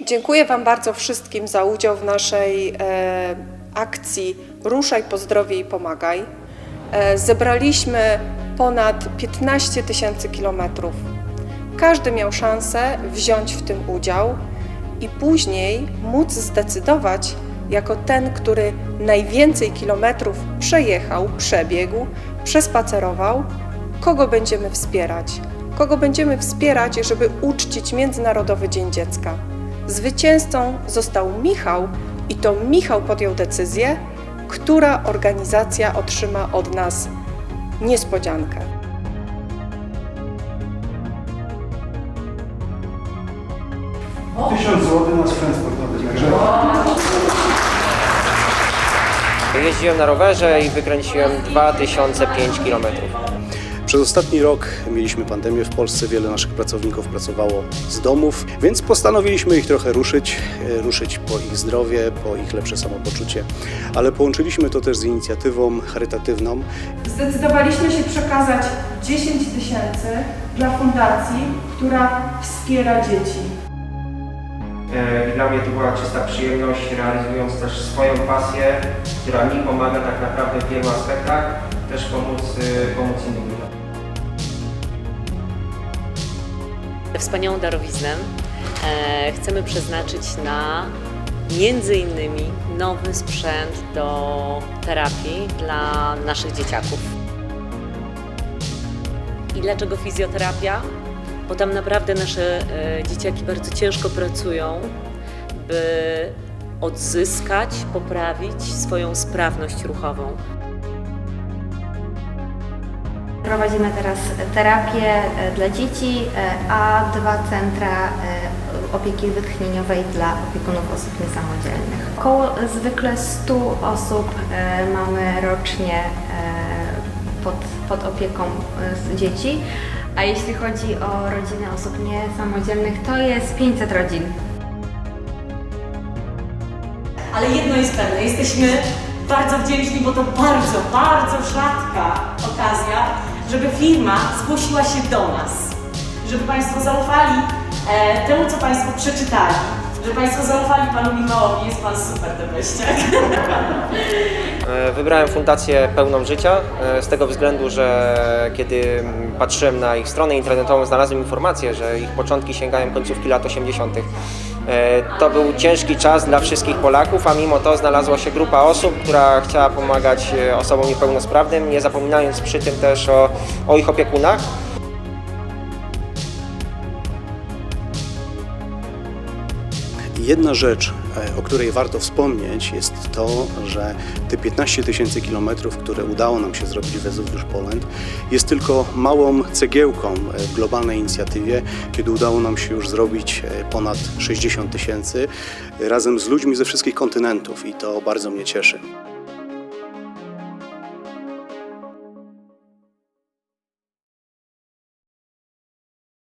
Dziękuję Wam bardzo wszystkim za udział w naszej e, akcji Ruszaj, Pozdrowie i Pomagaj. E, zebraliśmy ponad 15 tysięcy kilometrów. Każdy miał szansę wziąć w tym udział i później móc zdecydować, jako ten, który najwięcej kilometrów przejechał, przebiegł, przespacerował, kogo będziemy wspierać. Kogo będziemy wspierać, żeby uczcić Międzynarodowy Dzień Dziecka. Zwycięzcą został Michał i to Michał podjął decyzję, która organizacja otrzyma od nas niespodziankę. Tysiąc złotych na sprzęt sportowy, także Jeździłem na rowerze i wykręciłem 2005 km. Przez ostatni rok mieliśmy pandemię w Polsce, wiele naszych pracowników pracowało z domów, więc postanowiliśmy ich trochę ruszyć, e, ruszyć po ich zdrowie, po ich lepsze samopoczucie, ale połączyliśmy to też z inicjatywą charytatywną. Zdecydowaliśmy się przekazać 10 tysięcy dla fundacji, która wspiera dzieci. E, I dla mnie to była czysta przyjemność, realizując też swoją pasję, która mi pomaga tak naprawdę w wielu aspektach, też pomóc, y, pomóc innym ludziom. Wspaniałą darowiznę e, chcemy przeznaczyć na między innymi nowy sprzęt do terapii dla naszych dzieciaków. I dlaczego fizjoterapia? Bo tam naprawdę nasze e, dzieciaki bardzo ciężko pracują, by odzyskać, poprawić swoją sprawność ruchową. Prowadzimy teraz terapię e, dla dzieci, e, a dwa centra e, opieki wytchnieniowej dla opiekunów osób niesamodzielnych. Około zwykle 100 osób mamy rocznie pod, pod opieką dzieci, a jeśli chodzi o rodziny osób niesamodzielnych, to jest 500 rodzin. Ale jedno jest pewne, jesteśmy bardzo wdzięczni, bo to bardzo, bardzo rzadka okazja, żeby firma zgłosiła się do nas. Żeby Państwo zaufali e, temu, co Państwo przeczytali. Żeby Państwo zaufali Panu Michałowi, jest Pan super, Tebeściak. E, Wybrałem fundację pełną życia e, z tego względu, że kiedy patrzyłem na ich stronę internetową, znalazłem informację, że ich początki sięgają końcówki lat 80. E, To był ciężki czas dla wszystkich Polaków, a mimo to znalazła się grupa osób, która chciała pomagać e, osobom niepełnosprawnym, nie zapominając przy tym też o, o ich opiekunach. Jedna rzecz, e, o której warto wspomnieć, jest to, że te 15 tysięcy kilometrów, które udało nam się zrobić w Vesuvius Poland, jest tylko małą cegiełką e, w globalnej inicjatywie, kiedy udało nam się już zrobić e, ponad 60 tysięcy razem z ludźmi ze wszystkich kontynentów i to bardzo mnie cieszy.